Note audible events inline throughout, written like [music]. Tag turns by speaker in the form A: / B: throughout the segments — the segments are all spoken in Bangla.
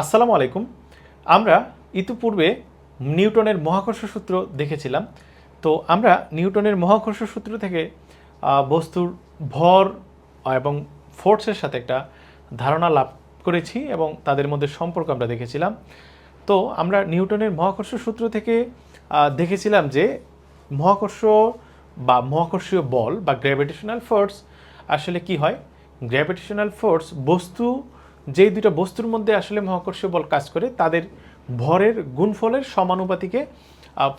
A: আসসালামু আলাইকুম। আমরা ইতিপূর্বে নিউটনের মহাকর্ষ সূত্র দেখেছিলাম। তো আমরা নিউটনের মহাকর্ষ সূত্র থেকে বস্তুর ভর এবং ফোর্সের সাথে একটা ধারণা লাভ করেছি এবং তাদের মধ্যে সম্পর্ক আমরা দেখেছিলাম। তো আমরা নিউটনের মহাকর্ষ সূত্র থেকে দেখেছিলাম যে মহাকর্ষ বা মহাকর্ষীয় বল বা গ্র্যাভিটেশনাল ফোর্স আসলে কি হয়? গ্র্যাভিটেশনাল ফোর্স বস্তু যেই দুইটা বস্তুর মধ্যে আসলে মহাকর্ষীয় বল কাজ করে, তাদের ভরের গুণফলের সমানুপাতিকে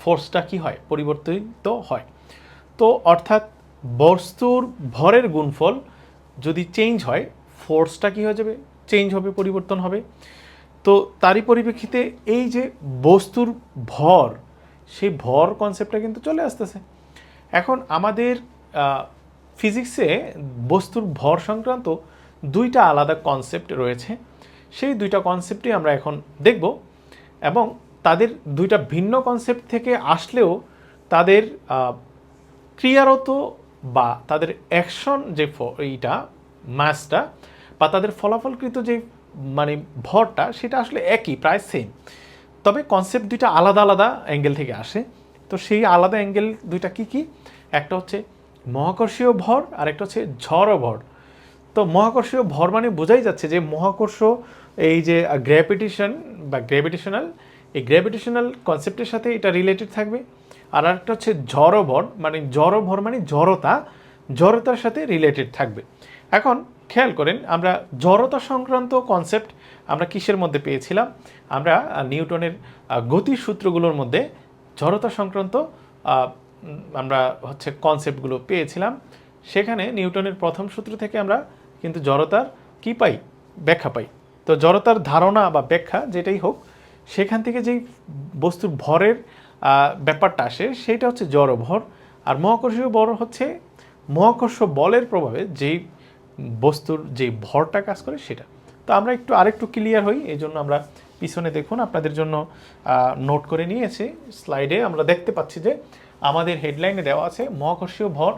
A: ফোর্সটা কি হয়? পরিবর্তিত হয়। তো অর্থাৎ বস্তুর ভরের গুণফল যদি চেঞ্জ হয় ফোর্সটা কি হয়ে যাবে? চেঞ্জ হবে, পরিবর্তন হবে। তো তারই পরিপ্রেক্ষিতে এই যে বস্তুর ভর, সেই ভর কনসেপ্টটা কিন্তু চলে আসতেছে। এখন আমাদের ফিজিক্সে বস্তুর ভর সংক্রান্ত দুইটা আলাদা কনসেপ্ট রয়েছে। সেই দুইটা কনসেপ্টই আমরা এখন দেখব এবং তাদের দুইটা ভিন্ন কনসেপ্ট থেকে আসলেও তাদের ক্রিয়ারত বা তাদের অ্যাকশন যে এইটা ম্যাচটা বা তাদের ফলাফলকৃত যে মানে ভরটা সেটা আসলে একই, প্রায় সেম তবে কনসেপ্ট দুইটা আলাদা আলাদা অ্যাঙ্গেল থেকে আসে। তো সেই আলাদা অ্যাঙ্গেল দুইটা কি কি? একটা হচ্ছে মহাকর্ষীয় ভর আর একটা হচ্ছে ঝড় ভর। তো মহাকর্ষীয় ভর মানে বোঝাই যাচ্ছে যে মহাকর্ষ এই যে গ্র্যাভিটেশন বা গ্র্যাভিটেশনাল এই গ্র্যাভিটেশনাল কনসেপ্টের সাথে এটা রিলেটেড থাকবে। আর একটা হচ্ছে জড় ভর মানে জড় ভর মানে জড়তা, জড়তার সাথে রিলেটেড থাকবে। এখন খেয়াল করেন, আমরা জড়তা সংক্রান্ত কনসেপ্ট আমরা কিসের মধ্যে পেয়েছিলাম? আমরা নিউটনের গতির সূত্রগুলোর মধ্যে জড়তা সংক্রান্ত আমরা হচ্ছে কনসেপ্টগুলো পেয়েছিলাম। সেখানে নিউটনের প্রথম সূত্র থেকে আমরা কিন্তু জড়তার কি পাই? ব্যাখ্যা পাই। তো জড়তার ধারণা বা ব্যাখ্যা যেটাই হোক, সেখান থেকে যেই বস্তুর ভরের ব্যাপারটা আসে, সেটা হচ্ছে জড় ভর আর মহাকর্ষীয় বল হচ্ছে মহাকর্ষ বলের প্রভাবে যেই বস্তুর যেই ভরটা কাজ করে সেটা। তো আমরা একটু আরেকটু ক্লিয়ার হই এই জন্য আমরা পিছনে দেখুন, আপনাদের জন্য নোট করে নিয়েছি। স্লাইডে আমরা দেখতে পাচ্ছি যে আমাদের হেডলাইনে দেওয়া আছে মহাকর্ষীয় ভর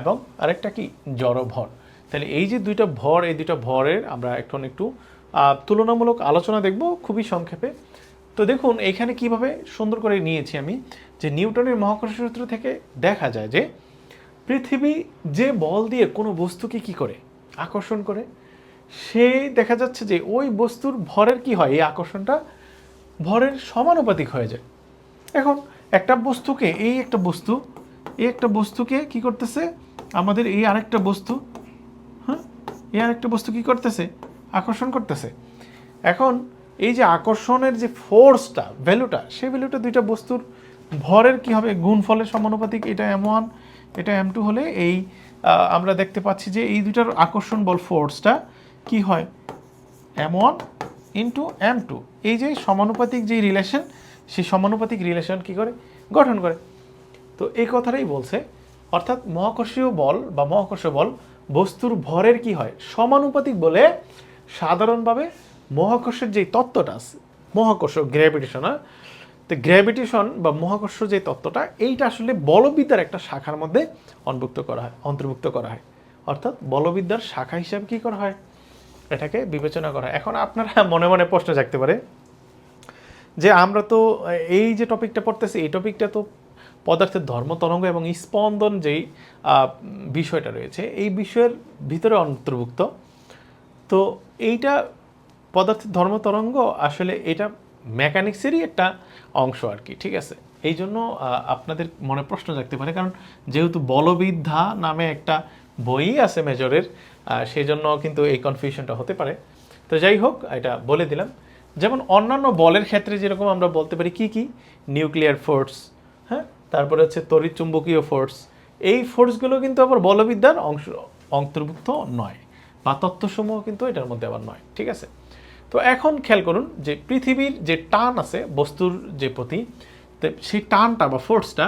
A: এবং আরেকটা কি? জড় ভর তাহলে এই যে দুইটা ভর, এই দুইটা ভরের আমরা এখন একটু তুলনামূলক আলোচনা দেখব খুবই সংক্ষেপে। তো দেখুন, এখানে কীভাবে সুন্দর করে নিয়েছি আমি যে নিউটনের মহাকর্ষ সূত্র থেকে দেখা যায় যে পৃথিবী যে বল দিয়ে কোনো বস্তুকে কি করে? আকর্ষণ করে। সে দেখা যাচ্ছে যে ওই বস্তুর ভরের কি হয়? এই আকর্ষণটা ভরের সমানুপাতিক হয়ে যায়। এখন একটা বস্তুকে, এই একটা বস্তু, এই একটা বস্তুকে কি করতেছে? আমাদের এই আরেকটা বস্তু এই আরেকটা বস্তু কি করতেছে? আকর্ষণ করতেছে। এখন এই যে আকর্ষণের যে ফোর্সটা ভ্যালুটা সেই ভ্যালুটা দুইটা বস্তুর ভরের কি হবে? গুণফলের সমানুপাতিক, এটা এম ওয়ান এটা এম টু হলে এই আমরা দেখতে পাচ্ছি যে এই দুইটার আকর্ষণ বল ফোর্সটা কি হয়? M one into M two এই যে সমানুপাতিক যে রিলেশন সেই সমানুপাতিক রিলেশন কি করে? গঠন করে। তো এই কথাটাই বলছে। অর্থাৎ মহাকর্ষীয় বল বা মহাকর্ষ বল বস্তুর ভরের কি হয়? সমানুপাতিক বলে সাধারণভাবে মহাকর্ষের যে তত্ত্বটা আছে, মহাকর্ষ গ্র্যাভিটেশন তো গ্র্যাভিটেশন বা মহাকর্ষ যে তত্ত্বটা, এইটা আসলে বলবিদ্যার একটা শাখার মধ্যে অন্তর্ভুক্ত করা হয়, অন্তর্ভুক্ত করা হয়। অর্থাৎ বলবিদ্যার শাখা হিসাবে কি করা হয়? এটাকে বিবেচনা করা হয়। এখন আপনারা [laughs] মনে মনে প্রশ্ন জাগতে পারে যে আমরা তো এই যে টপিকটা পড়তেছি, এই টপিকটা তো পদার্থের ধর্ম তরঙ্গ এবং স্পন্দন যেই বিষয়টা রয়েছে, এই বিষয়ের ভিতরে অন্তর্ভুক্ত। তো এইটা পদার্থের ধর্ম তরঙ্গ আসলে এটা মেকানিক্সেরই একটা অংশ আর কি, ঠিক আছে? এই জন্য আপনাদের মনে প্রশ্ন জাগতে পারে, কারণ যেহেতু বলবিদ্ধা নামে একটা বই আছে মেজরের সেই জন্য কিন্তু এই কনফিউশনটা হতে পারে। তো যাই হোক, এটা বলে দিলাম। যেমন অন্যান্য বলের ক্ষেত্রে যেরকম আমরা বলতে পারি, কি কি? নিউক্লিয়ার ফোর্স হ্যাঁ? তারপরে হচ্ছে তড়িৎ চুম্বকীয় ফোর্স এই ফোর্সগুলো কিন্তু আবার বলবিদ্যার অংশ, অন্তর্ভুক্ত নয়। বা তত্ত্বসমূহ কিন্তু এটার মধ্যে আবার নয়, ঠিক আছে? তো এখন খেয়াল করুন যে পৃথিবীর যে টান আছে, বস্তুর যে প্রতি সেই টানটা বা ফোর্সটা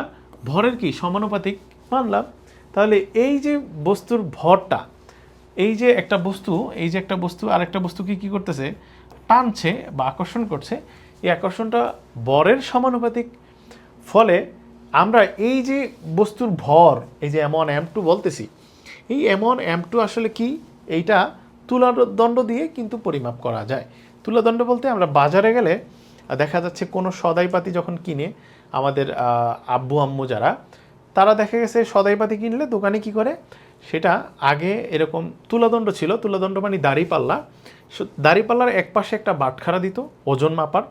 A: ভরের কি? সমানুপাতিক? মানলাম। তাহলে এই যে বস্তুর ভরটা, এই যে একটা বস্তু, এই যে একটা বস্তু, আর একটা বস্তুকে কি করতেছে? টানছে বা আকর্ষণ করছে। এই আকর্ষণটা বরের সমানুপাতিক। ফলে আমরা এই যে বস্তুর ভর, এই যে এমন এম টু বলতেছি, এই এমন এম টু আসলে কি? এইটা তুলার দণ্ড দিয়ে কিন্তু পরিমাপ করা যায়। তুলাদণ্ড বলতে আমরা বাজারে গেলে, দেখা যাচ্ছে কোনো সদাইপাতি যখন কিনে আমাদের আব্বু, আম্মু যারা, তারা দেখা গেছে সদাইপাতি কিনলে দোকানে কি করে? সেটা আগে এরকম তুলাদণ্ড ছিল। তুলাদণ্ড মানে দাড়িপাল্লা দাড়িপাল্লার এক পাশে একটা বাটখারা দিত, ওজন মাপার।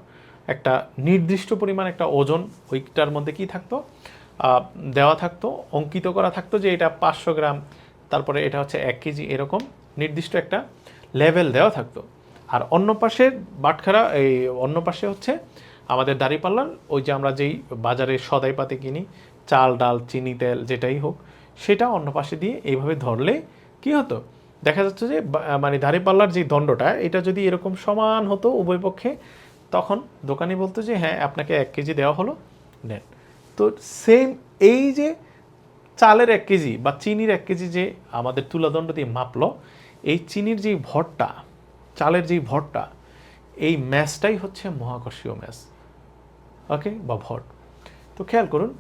A: একটা নির্দিষ্ট পরিমাণ একটা ওজন ওইটার মধ্যে কি থাকতো? দেওয়া থাকতো, অঙ্কিত করা থাকতো যে এটা পাঁচশো গ্রাম, তারপরে এটা হচ্ছে এক কেজি এরকম নির্দিষ্ট একটা লেভেল দেওয়া থাকতো। আর অন্য পাশে বাটখারা, এই অন্য পাশে হচ্ছে আমাদের দাঁড়িপাল্লার ওই যে আমরা যেই বাজারে সদাই পাতে কিনি, চাল, ডাল, চিনি, তেল, যেটাই হোক, সেটা অন্য পাশে দিয়ে এইভাবে ধরলে কি হতো? দেখা যাচ্ছে যে মানে দাঁড়িপাল্লার যে দণ্ডটা, এটা যদি এরকম সমান হতো উভয় পক্ষে তখন দোকানি বলতো যে হ্যাঁ আপনাকে এক কেজি দেওয়া হলো, নেন। তো সেম এই যে চালের এক কেজি বা চিনির এক কেজি যে আমাদের তুলাদণ্ড দিয়ে মাপলো, এই চিনির যেই ভরটা, চালের যেই ভরটা, এই ম্যাচটাই হচ্ছে মহাকর্ষীয় ম্যাচ, ওকে, বা ভর। তো খেয়াল করুন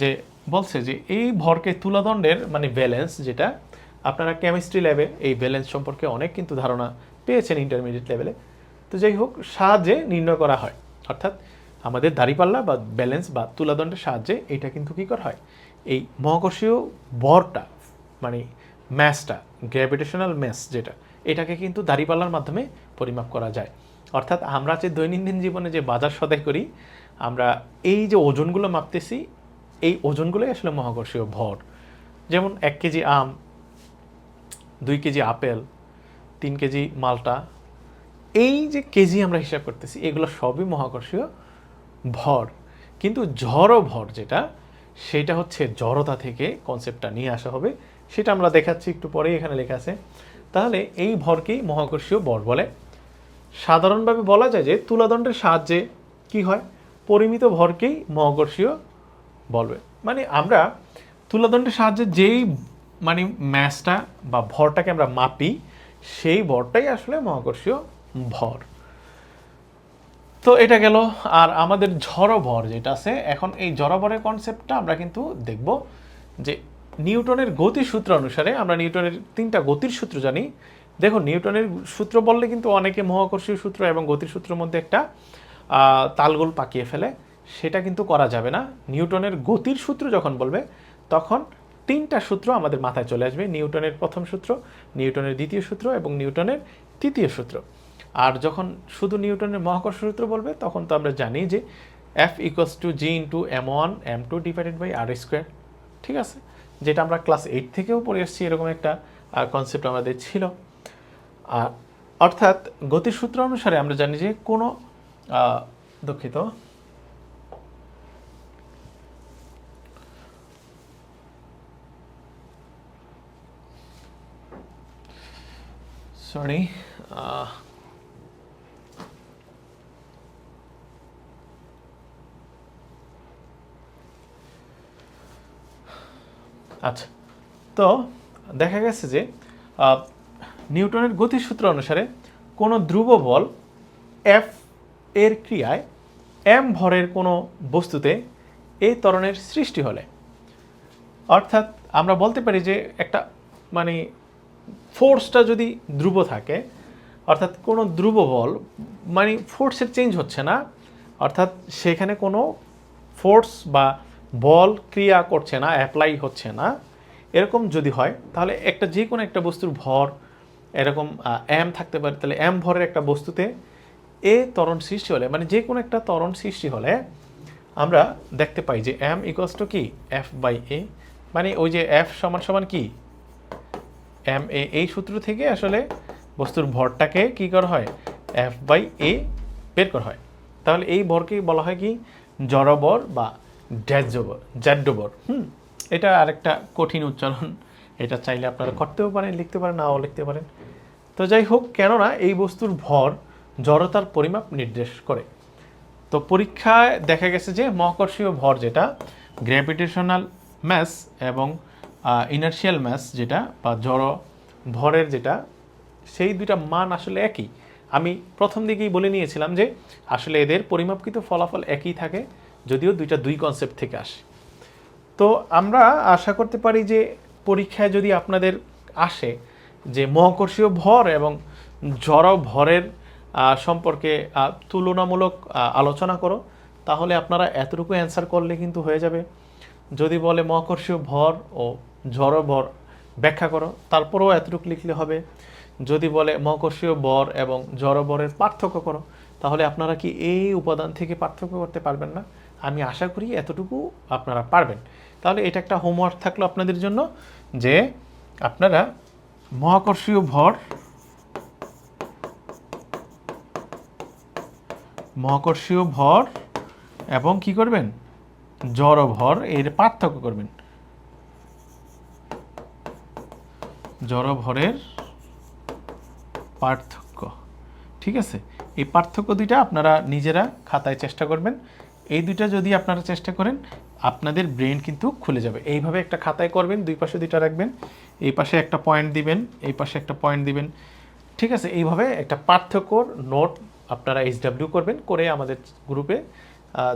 A: যে বলছে যে, এই ভরকে তুলাদণ্ডের মানে ব্যালেন্স যেটা, আপনারা কেমিস্ট্রি ল্যাবে এই ব্যালেন্স সম্পর্কে অনেক কিন্তু ধারণা পেয়েছেন ইন্টারমিডিয়েট লেভেলে তো যাই হোক, সাহায্যে নির্ণয় করা হয়। অর্থাৎ আমাদের দাড়িপাল্লা বা ব্যালেন্স বা তুলাদণ্ডের সাহায্যে এটা কিন্তু কী করা হয়? এই মহাকর্ষীয় ভরটা মানে ম্যাসটা গ্র্যাভিটেশনাল ম্যাস যেটা, এটাকে কিন্তু দাড়িপাল্লার মাধ্যমে পরিমাপ করা যায়। অর্থাৎ আমরা যে দৈনন্দিন জীবনে যে বাজার সদাই করি, আমরা এই যে ওজনগুলো মাপতেছি, এই ওজনগুলোই আসলে মহাকর্ষীয় ভর। যেমন এক কেজি আম, দুই কেজি আপেল, তিন কেজি মালটা এই যে কেজি আমরা হিসাব করতেছি, এগুলো সবই মহাকর্ষীয় ভর। কিন্তু জড় ভর যেটা, সেটা হচ্ছে জড়তা থেকে কনসেপ্টটা নিয়ে আসা হবে। সেটা আমরা দেখাচ্ছি একটু পরেই, এখানে লেখা আছে। তাহলে এই ভরকেই মহাকর্ষীয় বল বলে। সাধারণভাবে বলা যায় যে তুলাদণ্ডের সাহায্যে কি হয়? পরিমিত ভরকেই মহাকর্ষীয় বলবে মানে আমরা তুলাদণ্ডের সাহায্যে যেই মানে ম্যাসটা বা ভরটাকে আমরা মাপি, সেই ভরটাই আসলে মহাকর্ষীয় ভর। তো এটা গেল, আর আমাদের জড়ভর যেটা আছে, এখন এই জড়ভরের কনসেপ্টটা আমরা কিন্তু দেখব যে নিউটনের গতির সূত্র অনুসারে আমরা নিউটনের তিনটা গতির সূত্র জানি। দেখুন, নিউটনের সূত্র বললে কিন্তু অনেকে মহাকর্ষীয় সূত্র এবং গতির সূত্রের মধ্যে একটা তালগোল পাকিয়ে ফেলে। সেটা কিন্তু করা যাবে না। নিউটনের গতির সূত্র যখন বলবে, তখন তিনটা সূত্র আমাদের মাথায় চলে আসবে। নিউটনের প্রথম সূত্র, নিউটনের দ্বিতীয় সূত্র এবং নিউটনের তৃতীয় সূত্র। আর যখন শুধু নিউটনের মহাকর্ষ সূত্র বলবে, তখন তো আমরা জানি যে F equals to G into M one M two divided by R square ঠিক আছে? যেটা আমরা ক্লাস এইট থেকেও পড়ে এসেছি, এরকম একটা কনসেপ্ট আমাদের ছিল। আর অর্থাৎ গতির সূত্র অনুসারে আমরা জানি যে কোনো দুঃখিত। সরি আচ্ছা। তো দেখা গেছে যে নিউটনের গতির সূত্র অনুসারে কোনো ধ্রুব বল এফ এর ক্রিয়ায় এম ভরের কোনো বস্তুতে এই ত্বরণের সৃষ্টি হলে। অর্থাৎ আমরা বলতে পারি যে একটা মানে ফোর্সটা যদি ধ্রুব থাকে, অর্থাৎ কোনো ধ্রুব বল মানে ফোর্সের চেঞ্জ হচ্ছে না, অর্থাৎ সেখানে কোনো ফোর্স বা বল ক্রিয়া করছে না অ্যাপ্লাই হচ্ছে না, এরকম যদি হয়, তাহলে একটা যে কোনো একটা বস্তুর ভর, এরকম এম থাকতে পারে, তাহলে এম ভরের একটা বস্তুতে এ তরণ সৃষ্টি হলে মানে যে কোনো একটা তরণ সৃষ্টি হলে, আমরা দেখতে পাই যে এম ইকোয়াস টু কি? এফ বাই এ মানে ওই যে এফ সমান সমান কি? এম এ এই সূত্র থেকে আসলে বস্তুর ভরটাকে কি করা হয়? এফ বাই এ বের করা হয়। তাহলে এই ভরকে বলা হয় কি? জড়বর বা ড্যাজবর জ্যাডবর হুম এটা আরেকটা কঠিন উচ্চারণ। এটা চাইলে আপনারা করতেও পারেন লিখতে পারেন নাও লিখতে পারেন। তো যাই হোক কেননা এই বস্তুর ভর জড়তার পরিমাপ নির্দেশ করে। তো পরীক্ষায় দেখা গেছে যে মহাকর্ষীয় ভর যেটা গ্র্যাভিটেশনাল ম্যাস এবং ইনার্শিয়াল ম্যাস যেটা বা জড় ভরের যেটা সেই দুইটা মান আসলে একই। আমি প্রথম দিকেই বলে নিয়েছিলাম যে আসলে এদের পরিমাপকৃত ফলাফল একই থাকে। যদিও দুইটা দুই কনসেপ্ট থেকে আসে। তো আমরা আশা করতে পারি যে পরীক্ষায় যদি আপনাদের আসে যে মহাকর্ষীয় ভর এবং জড় ভরের সম্পর্কে তুলনামূলক আলোচনা করো, তাহলে আপনারা এতটুকু অ্যান্সার করলে কিন্তু হয়ে যাবে। যদি বলে মহাকর্ষীয় ভর ও জড় ভর ব্যাখ্যা করো, তারপরেও এতটুকু লিখলে হবে। যদি বলে মহাকর্ষীয় বর এবং জড় ভরের পার্থক্য করো, তাহলে আপনারা কি এই উপাদান থেকে পার্থক্য করতে পারবেন না? আমি আশা করি এতটুকু আপনারা পারবেন। তাহলে এটা একটা হোমওয়ার্ক থাকল আপনাদের জন্য যে আপনারা মহাকর্ষীয় ভর মহাকর্ষীয় ভর এবং কি করবেন? জড় ভর, এর পার্থক্য করবেন। জড় ভরের পার্থক্য, ঠিক আছে? এই পার্থক্য দুইটা আপনারা নিজেরা খাতায় চেষ্টা করবেন। এই দুইটা যদি আপনারা চেষ্টা করেন, আপনাদের ব্রেন কিন্তু খুলে যাবে। এইভাবে একটা খাতায় করবেন, দুই পাশে দুইটা রাখবেন, এই পাশে একটা পয়েন্ট দিবেন, এই পাশে একটা পয়েন্ট দিবেন। ঠিক আছে? এইভাবে একটা পার্থক্যর নোট আপনারা এইচডাব্লিউ করবেন, করে আমাদের গ্রুপে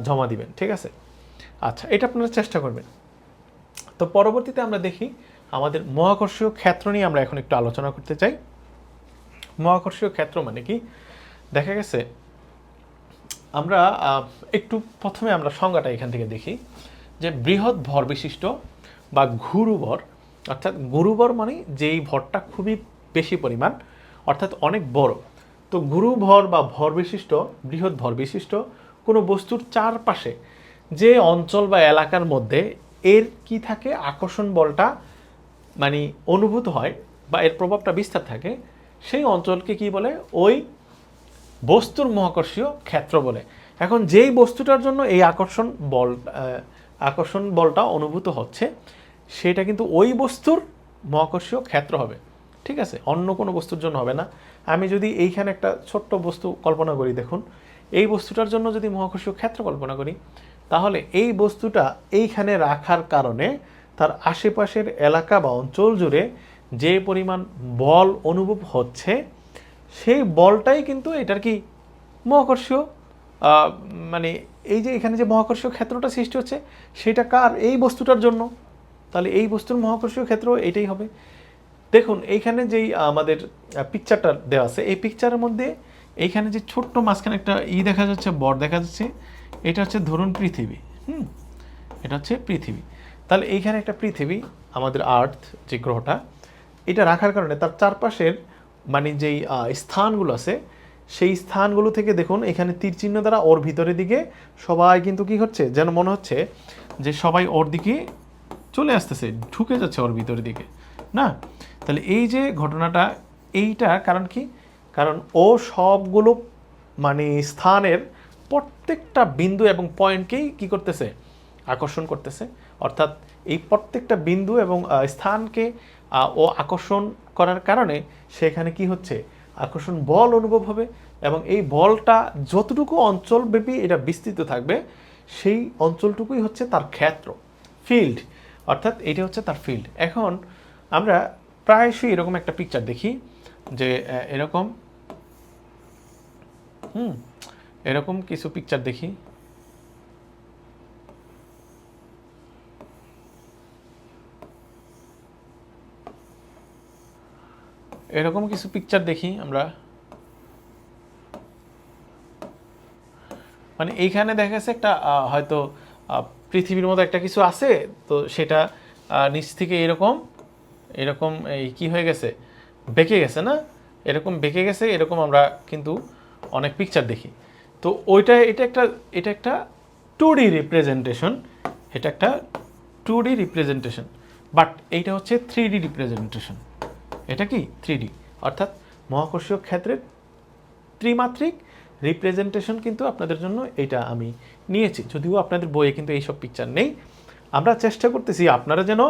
A: জমা দিবেন। ঠিক আছে? আচ্ছা এটা আপনারা চেষ্টা করবেন। তো পরবর্তীতে আমরা দেখি, আমাদের মহাকর্ষীয় ক্ষেত্র নিয়ে আমরা এখন একটু আলোচনা করতে চাই। মহাকর্ষীয় ক্ষেত্র মানে কি? দেখা গেছে আমরা একটু প্রথমে আমরা সংজ্ঞাটা এখান থেকে দেখি, যে বৃহৎ ভর বিশিষ্ট বা গুরুভর অর্থাৎ গুরুভর মানে যেই ভরটা খুবই বেশি পরিমাণ, অর্থাৎ অনেক বড়। তো গুরুভর বা ভর বিশিষ্ট, বৃহৎ ভর বিশিষ্ট কোনো বস্তুর চারপাশে যে অঞ্চল বা এলাকার মধ্যে এর কি থাকে, আকর্ষণ বলটা মানে অনুভূত হয় বা এর প্রভাবটা বিস্তার থাকে, সেই অঞ্চলকে কি বলে? ওই বস্তুর মহাকর্ষীয় ক্ষেত্র বলে। এখন যেই বস্তুটার জন্য এই আকর্ষণ বল আকর্ষণ বলটা অনুভূত হচ্ছে, সেটা কিন্তু ওই বস্তুর মহাকর্ষীয় ক্ষেত্র হবে। ঠিক আছে? অন্য কোনো বস্তুর জন্য হবে না। আমি যদি এইখানে একটা ছোট্ট বস্তু কল্পনা করি, দেখুন। এই বস্তুটার জন্য যদি মহাকর্ষীয় ক্ষেত্র কল্পনা করি, তাহলে এই বস্তুটা এইখানে রাখার কারণে তার আশেপাশের এলাকা বা অঞ্চল জুড়ে যে পরিমাণ বল অনুভব হচ্ছে সেই বলটাই কিন্তু এটার কি মহাকর্ষীয় মানে এই যে এখানে যে মহাকর্ষীয় ক্ষেত্রটা সৃষ্টি হচ্ছে, সেটা কার? এই বস্তুটার জন্য। তাহলে এই বস্তুর মহাকর্ষীয় ক্ষেত্র এটাই হবে। দেখুন, এইখানে যেই আমাদের পিকচারটা দেওয়া আছে, এই পিকচারের মধ্যে এইখানে যে ছোট্ট মাঝখানে একটা ই দেখা যাচ্ছে বর দেখা যাচ্ছে, এটা হচ্ছে ধরুন পৃথিবী, হুম? এটা হচ্ছে পৃথিবী। তাহলে এইখানে একটা পৃথিবী, আমাদের আর্থ যে গ্রহটা, এটা রাখার কারণে তার চারপাশের মানে যেই স্থানগুলো আছে, সেই স্থানগুলো থেকে দেখুন, এখানে তীর চিহ্ন দ্বারা ওর ভিতরের দিকে সবাই কিন্তু কি হচ্ছে, যেন মনে হচ্ছে যে সবাই ওর দিকে চলে আসতেছে, ঢুকে যাচ্ছে ওর ভিতরের দিকে, না? তাহলে এই যে ঘটনাটা, এইটা কারণ কি? কারণ ও সবগুলো মানে স্থানের প্রত্যেকটা বিন্দু এবং পয়েন্টকেই কি করতেছে? আকর্ষণ করতেছে। অর্থাৎ এই প্রত্যেকটা বিন্দু এবং স্থানকে ও আকর্ষণ করার কারণে সেখানে কি হচ্ছে? আকর্ষণ বল অনুভব হবে এবং এই বলটা যতটুকু অঞ্চলব্যাপী এটা বিস্তৃত থাকবে, সেই অঞ্চলটুকুই হচ্ছে তার ক্ষেত্র ফিল্ড অর্থাৎ এটা হচ্ছে তার ফিল্ড এখন আমরা প্রায়শই এরকম একটা পিকচার দেখি যে এরকম, হুম, এরকম কিছু পিকচার দেখি। এরকম কিছু পিকচার দেখি আমরা। মানে এইখানে দেখা যাচ্ছে একটা হয়তো পৃথিবীর মতো একটা কিছু আছে, তো সেটা নিচ থেকে এরকম এরকম এই কি হয়ে গেছে, বেঁকে গেছে না? এরকম বেঁকে গেছে, এরকম আমরা কিন্তু অনেক পিকচার দেখি। তো ওইটা, এটা একটা এটা একটা টু ডি রিপ্রেজেন্টেশন এটা একটা টু ডি রিপ্রেজেন্টেশন বাট এইটা হচ্ছে থ্রি ডি রিপ্রেজেন্টেশন এটা কি? থ্রি অর্থাৎ মহাকর্ষীয় ক্ষেত্রের ত্রিমাত্রিক রিপ্রেজেন্টেশন কিন্তু আপনাদের জন্য এটা আমি নিয়েছি। যদিও আপনাদের বইয়ে কিন্তু এইসব পিকচার নেই। আমরা চেষ্টা করতেছি আপনারা যেন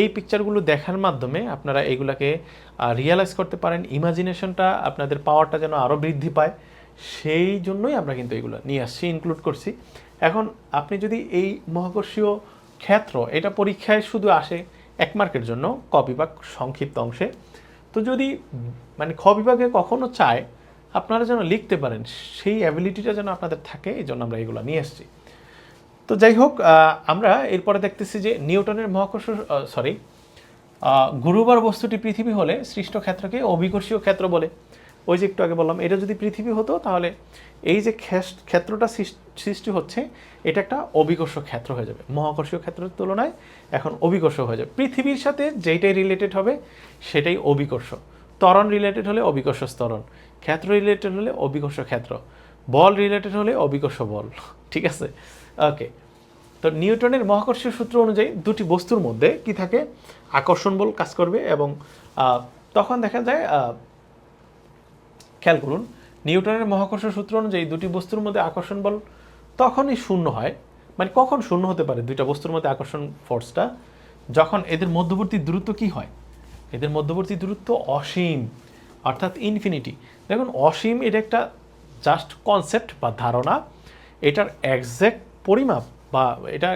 A: এই পিকচারগুলো দেখার মাধ্যমে আপনারা এগুলাকে রিয়েলাইজ করতে পারেন ইমাজিনেশনটা আপনাদের পাওয়ারটা যেন আরও বৃদ্ধি পায়। সেই জন্যই আমরা কিন্তু এগুলো নিয়ে আসছি ইনক্লুড করছি। এখন আপনি যদি এই মহাকর্ষীয় ক্ষেত্র, এটা পরীক্ষায় শুধু আসে এক মার্কের জন্য ক বিভাগ সংক্ষিপ্ত অংশে। তো যদি মানে খ বিভাগে কখনো চায়, আপনারা যেন লিখতে পারেন, সেই অ্যাবিলিটিটা যেন আপনাদের থাকে, এই জন্য আমরা এগুলো নিয়ে এসেছি। তো যাই হোক আমরা এরপরে দেখতেছি যে নিউটনের মহাকর্ষ সরি গুরুবার বস্তুটি পৃথিবী হলে সৃষ্ট ক্ষেত্রকে অভিকর্ষীয় ক্ষেত্র বলে। ওই যে একটু আগে বললাম, এটা যদি পৃথিবী হতো, তাহলে এই যে ক্ষেত্রটা সৃষ্টি হচ্ছে, এটা একটা অবিকর্ষ ক্ষেত্র হয়ে যাবে। মহাকর্ষীয় ক্ষেত্রের তুলনায় এখন অবিকর্ষ হয়ে যাবে। পৃথিবীর সাথে যেইটাই রিলেটেড হবে, সেটাই অবিকর্ষ ত্বরণ রিলেটেড হলে অবিকর্ষ স্তরণ ক্ষেত্র রিলেটেড হলে অবিকর্ষ ক্ষেত্র, বল রিলেটেড হলে অবিকর্ষ বল, [laughs] ঠিক আছে? ওকে তো নিউটনের মহাকর্ষীয় সূত্র অনুযায়ী দুটি বস্তুর মধ্যে কি থাকে? আকর্ষণ বল কাজ করবে এবং তখন দেখা যায় খেয়াল করুন, নিউটনের মহাকর্ষ সূত্র অনুযায়ী দুটি বস্তুর মধ্যে আকর্ষণ বল তখনই শূন্য হয় মানে কখন শূন্য হতে পারে দুইটা বস্তুর মধ্যে আকর্ষণ ফোর্সটা যখন এদের মধ্যবর্তী দূরত্ব কি হয়? এদের মধ্যবর্তী দূরত্ব অসীম, অর্থাৎ ইনফিনিটি দেখুন, অসীম এটা একটা জাস্ট কনসেপ্ট বা ধারণা। এটার একজ্যাক্ট পরিমাপ বা এটা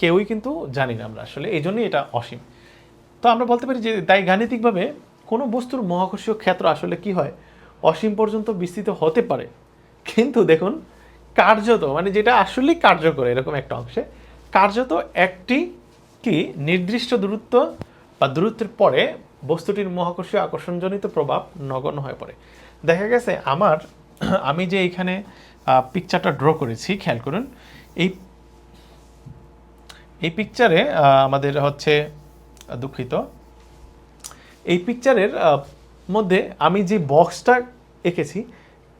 A: কেউই কিন্তু জানি না আমরা আসলে এই জন্যই এটা অসীম। তো আমরা বলতে পারি যে, তাই গাণিতিকভাবে কোনো বস্তুর মহাকর্ষীয় ক্ষেত্র আসলে কি হয়? অসীম পর্যন্ত বিস্তৃত হতে পারে। কিন্তু দেখুন, কার্যত মানে যেটা আসলেই কার্যকর এরকম একটা অংশে, কার্যত একটি কি নির্দিষ্ট দূরত্ব বা দূরত্বের পরে বস্তুটির মহাকর্ষীয় আকর্ষণজনিত প্রভাব নগণ্য হয়ে পড়ে। দেখা গেছে, আমার, আমি যে এখানে পিকচারটা ড্র করেছি, খেয়াল করুন, এই এই পিকচারে আমাদের হচ্ছে, দুঃখিত, এই পিকচারের মধ্যে আমি যে বক্সটা এঁকেছি।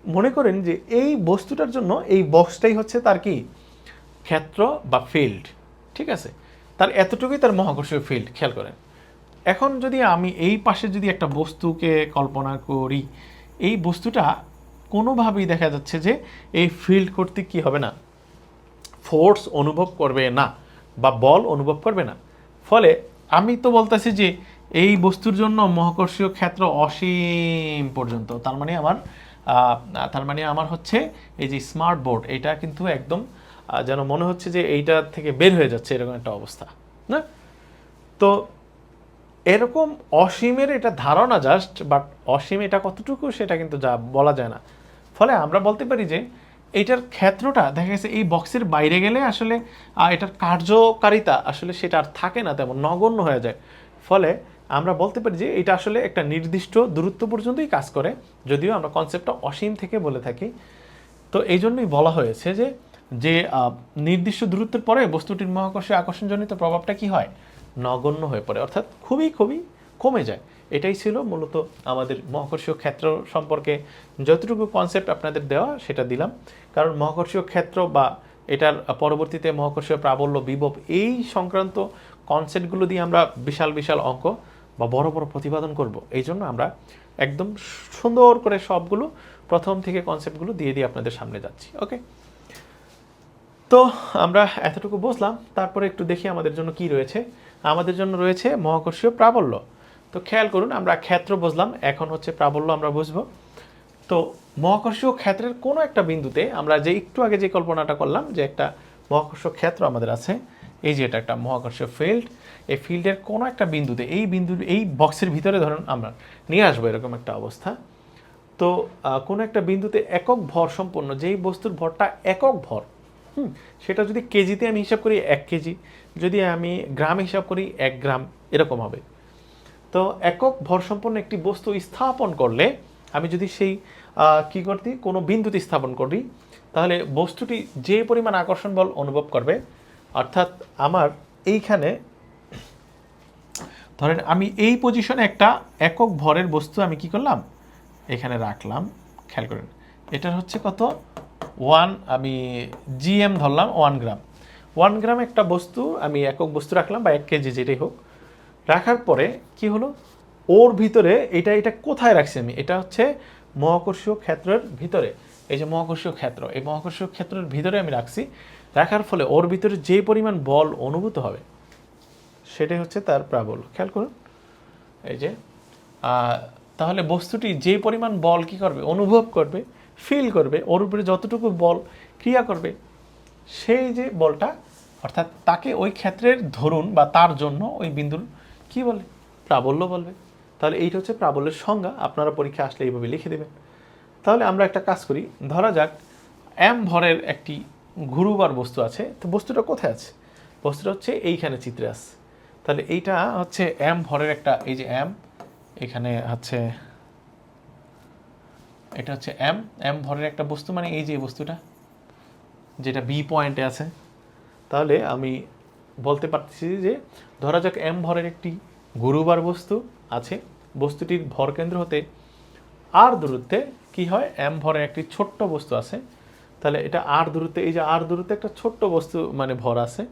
A: মনে করেন যে এই বস্তুটার জন্য এই বক্সটাই হচ্ছে তার কি? ক্ষেত্র বা ফিল্ড ঠিক আছে? তার এতটুকুই তার মহাকর্ষীয় ফিল্ড খেয়াল করেন। এখন যদি আমি এই পাশে যদি একটা বস্তুকে কল্পনা করি, এই বস্তুটা কোনোভাবেই দেখা যাচ্ছে যে এই ফিল্ড করতে কি হবে না? ফোর্স অনুভব করবে না বা বল অনুভব করবে না। ফলে আমি তো বলতেছি যে এই বস্তুর জন্য মহাকর্ষীয় ক্ষেত্র অসীম পর্যন্ত। তার মানে আমার তার মানে আমার হচ্ছে এই যে স্মার্ট বোর্ড এটা কিন্তু একদম যেন মনে হচ্ছে যে এইটা থেকে বের হয়ে যাচ্ছে এরকম একটা অবস্থা, না? তো এরকম অসীমের এটা ধারণা জাস্ট বাট অসীম এটা কতটুকু সেটা কিন্তু যা বলা যায় না। ফলে আমরা বলতে পারি যে এটার ক্ষেত্রটা, দেখা গেছে এই বক্সের বাইরে গেলে আসলে এটার কার্যকারিতা আসলে সেটা আর থাকে না, তেমন নগণ্য হয়ে যায়। ফলে আমরা বলতে পারি যে এটা আসলে একটা নির্দিষ্ট দূরত্ব পর্যন্তই কাজ করে, যদিও আমরা কনসেপ্টটা অসীম থেকে বলে থাকি। তো এই জন্যই বলা হয়েছে যে যে নির্দিষ্ট দূরত্বের পরে বস্তুটির মহাকর্ষে আকর্ষণজনিত প্রভাবটা কি হয়? নগণ্য হয়ে পড়ে, অর্থাৎ খুবই খুবই কমে যায়। এটাই ছিল মূলত আমাদের মহাকর্ষীয় ক্ষেত্র সম্পর্কে যতটুকু কনসেপ্ট আপনাদের দেওয়া, সেটা দিলাম। কারণ মহাকর্ষীয় ক্ষেত্র বা এটার পরবর্তীতে মহাকর্ষীয় প্রাবল্য, বিভব এই সংক্রান্ত কনসেপ্টগুলো দিয়ে আমরা বিশাল বিশাল অঙ্ক বা বড় বড় প্রতিপাদন করব। এই জন্য আমরা একদম সুন্দর করে সবগুলো প্রথম থেকে কনসেপ্টগুলো দিয়ে দিয়ে আপনাদের সামনে যাচ্ছি ওকে তো আমরা এতটুকু বসলাম তারপরে একটু দেখি আমাদের জন্য কি রয়েছে। আমাদের জন্য রয়েছে মহাকর্ষীয় প্রাবল্য। তো খেয়াল করুন, আমরা ক্ষেত্র বুঝলাম, এখন হচ্ছে প্রাবল্য আমরা বুঝব। তো মহাকর্ষীয় ক্ষেত্রের কোনো একটা বিন্দুতে আমরা যে একটু আগে যে কল্পনাটা করলাম, যে একটা মহাকর্ষীয় ক্ষেত্র আমাদের আছে, এই যে এটা একটা মহাকর্ষীয় ফিল্ড এই ফিল্ডের কোনো একটা বিন্দুতে, এই বিন্দু, এই বক্সের ভিতরে ধরুন আমরা নিয়ে আসব এরকম একটা অবস্থা। তো কোনো একটা বিন্দুতে একক ভর সম্পন্ন, যেই বস্তুর ভরটা একক ভর, হুম, সেটা যদি কেজিতে আমি হিসাব করি এক কেজি, যদি আমি গ্রাম হিসাব করি এক গ্রাম, এরকম হবে। তো একক ভর সম্পন্ন একটি বস্তু স্থাপন করলে, আমি যদি সেই কি করতে, কোনো বিন্দুতে স্থাপন করি, তাহলে বস্তুটি যে পরিমাণ আকর্ষণ বল অনুভব করবে, অর্থাৎ আমার এইখানে ধরেন আমি এই পজিশনে একটা একক ভরের বস্তু আমি কি করলাম? এখানে রাখলাম, খেয়াল করেন। এটার হচ্ছে কত? ওয়ান, আমি জিএম ধরলাম ওয়ান গ্রাম। ওয়ান গ্রাম একটা বস্তু, আমি একক বস্তু রাখলাম বা এক কেজি যেটাই হোক। রাখার পরে কি হলো? ওর ভিতরে এটা এটা কোথায় রাখছি আমি? এটা হচ্ছে মহাকর্ষীয় ক্ষেত্রের ভিতরে। এই যে মহাকর্ষীয় ক্ষেত্র, এই মহাকর্ষীয় ক্ষেত্রের ভিতরে আমি রাখছি। রাখার ফলে ওর ভিতরে যে পরিমাণ বল অনুভূত হবে সেটাই হচ্ছে তার প্রাবল। খেয়াল করুন। এই যে তাহলে বস্তুটি যে পরিমাণ বল কি করবে? অনুভব করবে ফিল করবে, ওর উপরে যতটুকু বল ক্রিয়া করবে, সেই যে বলটা, অর্থাৎ তাকে ওই ক্ষেত্রের ধরুন বা তার জন্য ওই বিন্দুর কি বলে? প্রাবল্য বলবে। তাহলে এইটা হচ্ছে প্রাবল্যের সংজ্ঞা। আপনারা পরীক্ষা আসলে এইভাবে লিখে দেবেন। তাহলে আমরা একটা কাজ করি। ধরা যাক এম ভরের একটি ঘুরুবার বস্তু আছে। তো বস্তুটা কোথায় আছে? বস্তুটা হচ্ছে এইখানে চিত্রে আছে। তাহলে এইটা হচ্ছে এম ভরের একটা, এই যে এম এখানে হচ্ছে, এটা হচ্ছে এম এম ভরের একটা বস্তু মানে এই যে বস্তুটা, যেটা বি পয়েন্টে আছে। তাহলে আমি বলতে পারতেছি যে, ধরা যাক এম ভরের একটি গুরুবার বস্তু আছে, বস্তুটির ভর কেন্দ্র হতে আর দূরত্বে কি হয়? এম ভরের একটি ছোট্ট বস্তু আছে। তাহলে এটা আর দূরত্বে, এই যে আর দূরত্বে একটা ছোট্ট বস্তু মানে ভর আছে।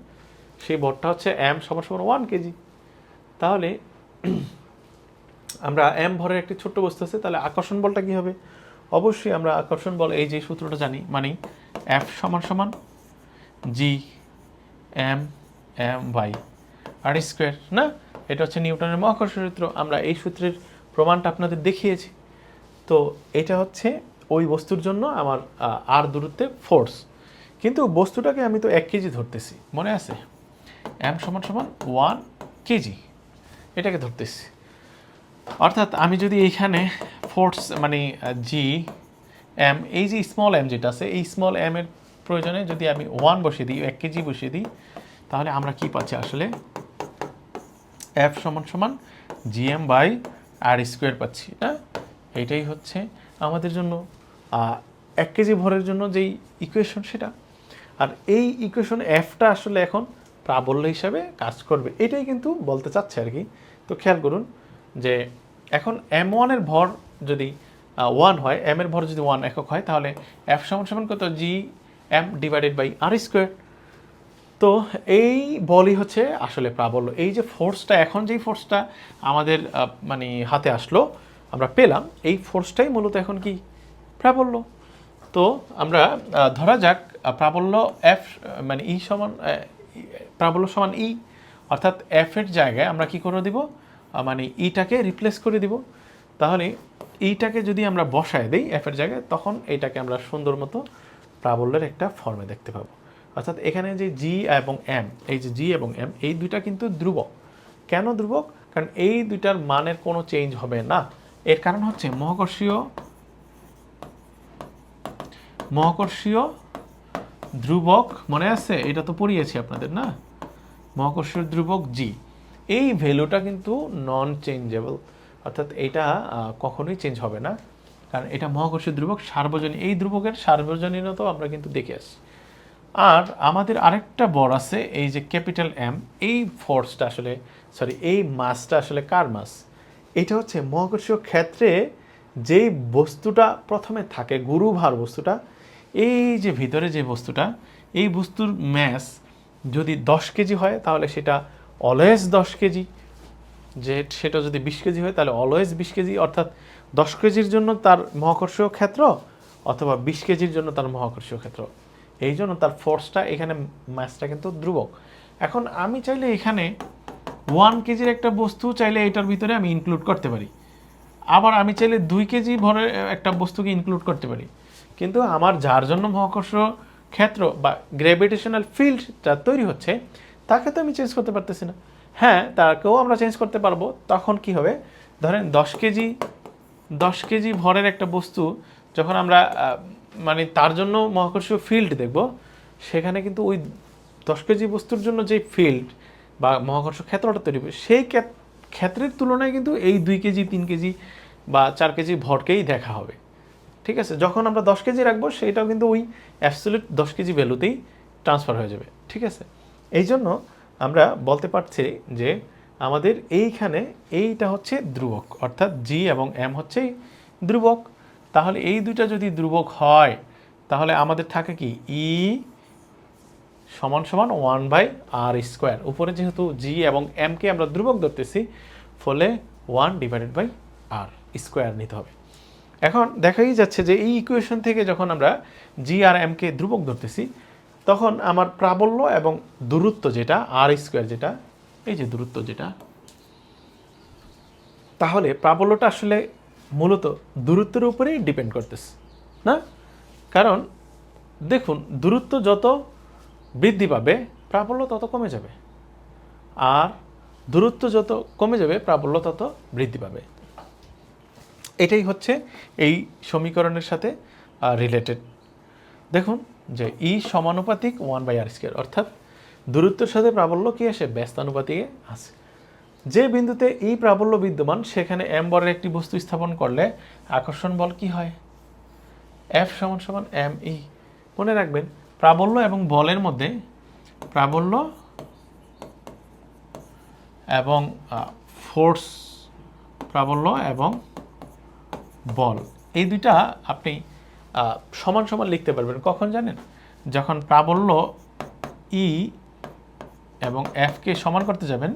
A: সেই ভরটা হচ্ছে এম সমান সমান ওয়ান কেজি তাহলে আমরা এম ভরের একটি ছোট্ট বস্তু আছে, তাহলে আকর্ষণ বলটা কি হবে? অবশ্যই আমরা আকর্ষণ বল এই যে সূত্রটা জানি মানে এফ সমান সমান G M M by R square না? এটা হচ্ছে নিউটনের মহাকর্ষ সূত্র, আমরা এই সূত্রের প্রমাণটা আপনাদের দেখিয়েছি। তো এটা হচ্ছে ওই বস্তুর জন্য আমার আর দূরত্বে ফোর্স কিন্তু বস্তুটাকে আমি তো এক কেজি ধরতেছি, মনে আছে? এম সমান সমান ওয়ান কেজি। এটাকে ধরতেছি। অর্থাৎ আমি যদি এইখানে ফোর্স মানে জি এম এই যে স্মল এম যেটা আছে, এই স্মল এম এর প্রয়োজনে যদি আমি ওয়ান বসিয়ে দিই, এক কেজি বসিয়ে দিই, তাহলে আমরা কি পাচ্ছি আসলে? এফ সমান সমান জিএম বাই আর স্কোয়ার পাচ্ছি, না? এইটাই হচ্ছে আমাদের জন্য এক কেজি ভরের জন্য যেই ইকুয়েশন সেটা। আর এই ইকুয়েশন এফটা আসলে এখন প্রাবল্য হিসাবে কাজ করবে। এটাই কিন্তু বলতে চাচ্ছে আর কি। তো খেয়াল করুন যে এখন এম ওয়ানের ভর যদি ওয়ান হয় এম এর ভর যদি ওয়ান একক হয় তাহলে এফ সমান সমান কত? G M divided by R square তো এই বলই হচ্ছে আসলে প্রাবল্য। এই যে ফোর্সটা এখন যেই ফোর্সটা আমাদের মানে হাতে আসলো আমরা পেলাম এই ফোর্সটাই মূলত এখন কি? প্রাবল্য। তো আমরা ধরা যাক প্রাবল্য এফ মানে ই সমান আহ, ই- প্রাবল্য সমান ই অর্থাৎ এফ এর জায়গায় আমরা কি করে দিব? মানে ইটাকে রিপ্লেস করে দিব। তাহলে ইটাকে যদি আমরা বসায় দিই এফ এর জায়গায়, তখন এইটাকে আমরা সুন্দর মতো প্রাবল্যের একটা ফর্মে দেখতে পাবো। অর্থাৎ এখানে যে জি এবং এম এই যে জি এবং এম এই দুইটা কিন্তু ধ্রুবক। কেন ধ্রুবক? কারণ এই দুইটার মানের কোনো চেঞ্জ হবে না। এর কারণ হচ্ছে মহাকর্ষীয় মহাকর্ষীয় ধ্রুবক মনে আছে? এটা তো পড়িয়েছি আপনাদের, না? মহাকর্ষীয় ধ্রুবক জি এই ভ্যালুটা কিন্তু নন চেঞ্জেবল অর্থাৎ এটা কখনোই চেঞ্জ হবে না। কারণ এটা মহাকর্ষীয় ধ্রুবক, সার্বজনীন, এই ধ্রুবকের সার্বজনীনতাও আমরা কিন্তু দেখে আসি আর আমাদের আরেকটা বর আছে, এই যে ক্যাপিটাল এম এই ফোর্সটা আসলে সরি এই মাসটা আসলে কার মাস এটা হচ্ছে মহাকর্ষীয় ক্ষেত্রে যেই বস্তুটা প্রথমে থাকে, গুরুভার বস্তুটা এই যে ভিতরে যে বস্তুটা, এই বস্তুর ম্যাস যদি দশ কেজি হয়, তাহলে সেটা অলওয়েজ দশ কেজি। যে সেটা যদি বিশ কেজি হয়, তাহলে অলওয়েজ বিশ কেজি। অর্থাৎ দশ কেজির জন্য তার মহাকর্ষীয় ক্ষেত্র অথবা বিশ কেজির জন্য তার মহাকর্ষীয় ক্ষেত্র। এই জন্য তার ফোর্সটা এখানে ম্যাসটা কিন্তু ধ্রুবক। এখন আমি চাইলে এখানে ওয়ান কেজির একটা বস্তু চাইলে এটার ভিতরে আমি ইনক্লুড করতে পারি। আবার আমি চাইলে দুই কেজি ভরের একটা বস্তুকে ইনক্লুড করতে পারি। কিন্তু আমার যার জন্য মহাকর্ষ ক্ষেত্র বা গ্র্যাভিটেশনাল ফিল্ডটা তৈরি হচ্ছে, তাকে তো আমি চেঞ্জ করতে পারতেছি না। হ্যাঁ তাকেও আমরা চেঞ্জ করতে পারব। তখন কি হবে? ধরেন দশ কেজি দশ কেজি ভরের একটা বস্তু যখন আমরা মানে তার জন্য মহাকর্ষীয় ফিল্ড দেখব, সেখানে কিন্তু ওই দশ কেজি বস্তুর জন্য যে ফিল্ড বা মহাকর্ষ ক্ষেত্রটা তৈরি হবে, সেই ক্ষেত- ক্ষেত্রের তুলনায় কিন্তু এই দুই কেজি, তিন কেজি বা চার কেজি ভরকেই দেখা হবে। ঠিক আছে? যখন আমরা দশ কেজি রাখব, সেইটাও কিন্তু ওই অ্যাবসোলিউট দশ কেজি ভ্যালুতেই ট্রান্সফার হয়ে যাবে। ঠিক আছে? এই জন্য আমরা বলতে পারছি যে আমাদের এইখানে এইটা হচ্ছে ধ্রুবক, অর্থাৎ জি এবং এম হচ্ছে ধ্রুবক। তাহলে এই দুইটা যদি ধ্রুবক হয়, তাহলে আমাদের থাকে কি? ই সমান সমান ওয়ান বাই আর স্কোয়ার উপরে যেহেতু জি এবং এমকে আমরা ধ্রুবক ধরতেছি, ফলে one divided by R square নিতে হবে। এখন দেখাই যাচ্ছে যে এই ইকুয়েশন থেকে যখন আমরা জি আর এম কে ধ্রুবক ধরতেছি, তখন আমার প্রাবল্য এবং দূরত্ব যেটা আর স্কোয়ার যেটা, এই যে দূরত্ব যেটা, তাহলে প্রাবল্যটা আসলে মূলত দূরত্বের উপরেই ডিপেন্ড করতেছে, না? কারণ দেখুন, দূরত্ব যত বৃদ্ধি পাবে, প্রাবল্য তত কমে যাবে। আর দূরত্ব যত কমে যাবে, প্রাবল্য তত বৃদ্ধি পাবে। এটাই হচ্ছে এই সমীকরণের সাথে রিলেটেড দেখুন যে ই সমানুপাতিক ওয়ান বাই আর স্কোয়ার অর্থাৎ দূরত্বের সাথে প্রাবল্য কী আসে? ব্যস্তানুপাতিকে আছে। যে বিন্দুতে ই প্রাবল্য বিদ্যমান, সেখানে এম বরের একটি বস্তু স্থাপন করলে আকর্ষণ বল কি হয়? এফ সমান সমান এম ই মনে রাখবেন, প্রাবল্য এবং বলের মধ্যে প্রাবল্য এবং ফোর্স প্রাবল্য এবং বল। এই দুইটা আপনি সমান সমান লিখতে পারবেন। কখন জানেন? যখন প্রাবল্য ই এবং এফকে সমান করতে যাবেন,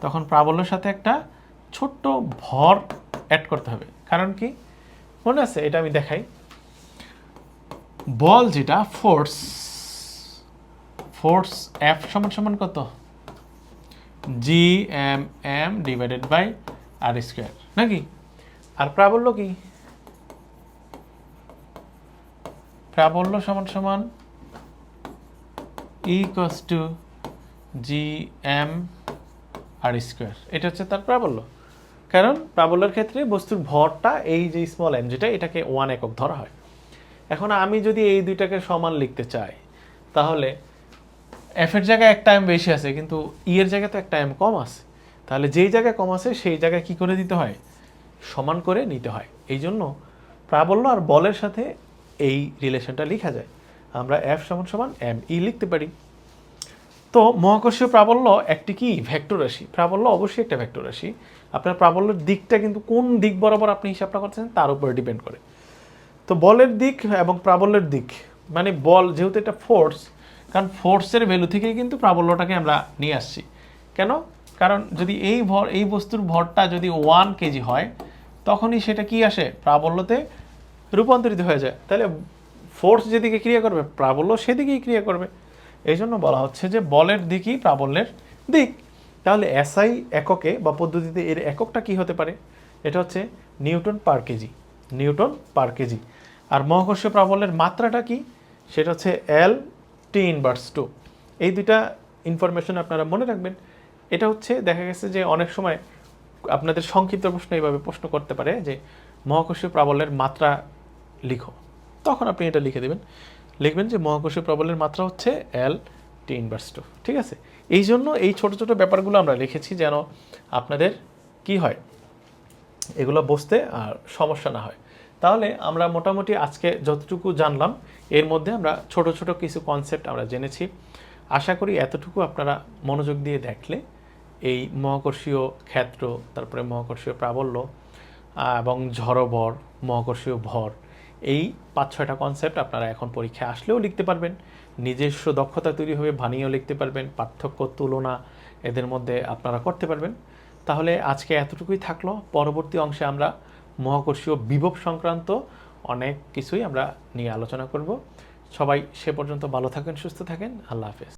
A: তখন প্রাবল্যের সাথে একটা ছোট্ট ভর অ্যাড করতে হবে। কারণ কি? মনে আছে, এটা আমি দেখাই। বল যেটা ফোর্স ফোর্স এফ সমান সমান কত? G M M divided by R square নাকি? আর প্রাবল্য কি? প্রাবল্য সমান সমান equals to G M R square এটা হচ্ছে তার প্রাবল্য। কারণ প্রাবল্যের ক্ষেত্রে বস্তুর ভরটা এই যে স্মল এম যেটা, এটাকে ওয়ান একক ধরা হয়। এখন আমি যদি এই দুইটাকে সমান লিখতে চাই, তাহলে এফ এর জায়গায় একটা এম বেশি আছে, কিন্তু ই এর জায়গায় তো একটা এম কম আছে। তাহলে যেই জায়গায় কম আছে, সেই জায়গায় কি করে দিতে হয়? সমান করে নিতে হয়। এই জন্য প্রাবল্য আর বলের সাথে এই রিলেশনটা লেখা যায়। আমরা এফ সমান সমান এম ই লিখতে পারি। তো মহাকর্ষীয় প্রাবল্য একটি কি? ভেক্টর রাশি। প্রাবল্য অবশ্যই একটা ভেক্টর রাশি। আপনার প্রাবল্যের দিকটা কিন্তু কোন দিক বরাবর আপনি হিসাবটা করছেন তার উপরে ডিপেন্ড করে। তো বলের দিক এবং প্রাবল্যের দিক। মানে বল যেহেতু এটা ফোর্স কারণ ফোর্সের ভ্যালু থেকেই কিন্তু প্রাবল্যটাকে আমরা নিয়ে আসছি। কেন? কারণ যদি এই ভর, এই বস্তুর ভরটা যদি ওয়ান কেজি হয়, তখনই সেটা কি আসে? প্রাবল্যতে রূপান্তরিত হয়ে যায়। তাহলে ফোর্স যেদিকে ক্রিয়া করবে, প্রাবল্য সেদিকেই ক্রিয়া করবে। এই জন্য বলা হচ্ছে যে বলের দিকই প্রাবল্যের দিক। তাহলে এসআই এককে বা পদ্ধতিতে এর এককটা কি হতে পারে? এটা হচ্ছে newton per KG. Newton per KG. আর মহাকর্ষীয় প্রাবল্যের মাত্রাটা কি? সেটা হচ্ছে এল টি ইনভার্স টু এই দুইটা ইনফরমেশন আপনারা মনে রাখবেন। এটা হচ্ছে, দেখা গেছে যে অনেক সময় আপনাদের সংক্ষিপ্ত প্রশ্ন এইভাবে প্রশ্ন করতে পারে যে মহাকর্ষীয় প্রাবল্যের মাত্রা লিখো। তখন আপনি এটা লিখে দেবেন। লিখবেন যে মহাকর্ষীয় প্রবলের মাত্রা হচ্ছে এল টি ইনভার্স টু ঠিক আছে? এই জন্য এই ছোট ছোট ব্যাপারগুলো আমরা লিখেছি যেন আপনাদের কি হয়? এগুলো বুঝতে আর সমস্যা না হয়। তাহলে আমরা মোটামুটি আজকে যতটুকু জানলাম, এর মধ্যে আমরা ছোট ছোট কিছু কনসেপ্ট আমরা জেনেছি। আশা করি এতটুকু আপনারা মনোযোগ দিয়ে দেখলে এই মহাকর্ষীয় ক্ষেত্র, তারপরে মহাকর্ষীয় প্রাবল্য এবং ঝড়বর মহাকর্ষীয় ভর এই পাঁচ, ছয়টা কনসেপ্ট আপনারা এখন পরীক্ষায় আসলেও লিখতে পারবেন। নিজস্ব দক্ষতা তৈরি হবে, বানিয়েও লিখতে পারবেন। পার্থক্য, তুলনা এদের মধ্যে আপনারা করতে পারবেন। তাহলে আজকে এতটুকুই থাকল। পরবর্তী অংশে আমরা মহাকর্ষীয় বিভব সংক্রান্ত অনেক কিছুই আমরা নিয়ে আলোচনা করব। সবাই সে পর্যন্ত ভালো থাকেন, সুস্থ থাকেন। আল্লাহ হাফেজ।